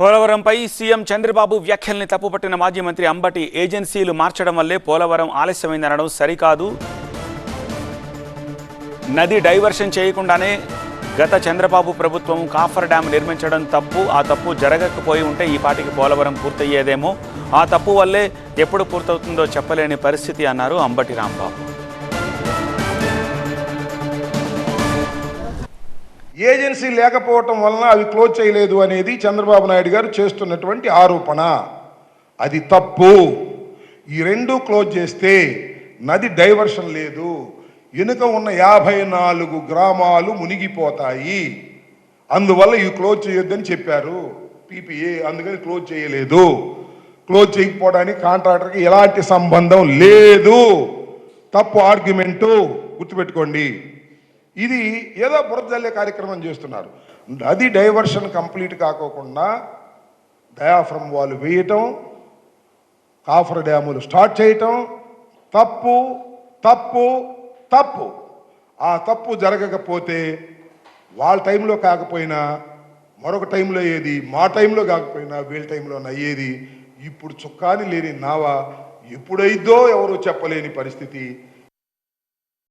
పోలవరంపై CM Chandrababu వ్యాఖ్యల్ని తప్పుపట్టిన మాజీ మంత్రి అంబటి ఏజెన్సీలు మార్చడం వల్లే పోలవరం ఆలస్యమైందనడం సరికాదు. నది డైవర్షన్ చేయకుండానే గత చంద్రబాబు ప్రభుత్వం కాఫర్ డ్యాం నిర్మించడం తప్పు ఆ తప్పు జరగకపోయి ఉంటే ఈ పాటికి పోలవరం పూర్తయ్యేదేమో. ఆ తప్పు వల్లే ఎప్పుడు పూర్తవుతుందో చెప్పలేని పరిస్థితి అన్నారు అంబటి రాంబాబు. ఏజెన్సీ లేకపోవటం వలన అవి క్లోజ్ చేయలేదు అనేది చంద్రబాబు నాయుడు గారు చేస్తున్నటువంటి ఆరోపణ. అది తప్పు. ఈ రెండు క్లోజ్ చేస్తే నది డైవర్షన్ లేదు. వెనుక ఉన్న యాభై నాలుగు గ్రామాలు మునిగిపోతాయి. అందువల్ల ఇవి క్లోజ్ చేయొద్దని చెప్పారు. పీపీఏ అందుకని క్లోజ్ చేయలేదు. క్లోజ్ చేయకపోవడానికి కాంట్రాక్టర్కి ఎలాంటి సంబంధం లేదు. తప్పు ఆర్గ్యుమెంటు గుర్తుపెట్టుకోండి. ఇది ఏదో బురదల్లే కార్యక్రమం చేస్తున్నారు. నది డైవర్షన్ కంప్లీట్ కాకోకుండా డయాఫ్రమ్ వాళ్ళు వేయటం కాఫర్ డ్యాములు స్టార్ట్ చేయటం తప్పు తప్పు తప్పు. ఆ తప్పు జరగకపోతే వాళ్ళ టైంలో కాకపోయినా మరొక టైంలో అయ్యేది మా టైంలో కాకపోయినా వీళ్ళ టైంలో అయ్యేది ఇప్పుడు చుక్కాని లేని నావా ఎప్పుడైద్దో ఎవరు చెప్పలేని పరిస్థితి.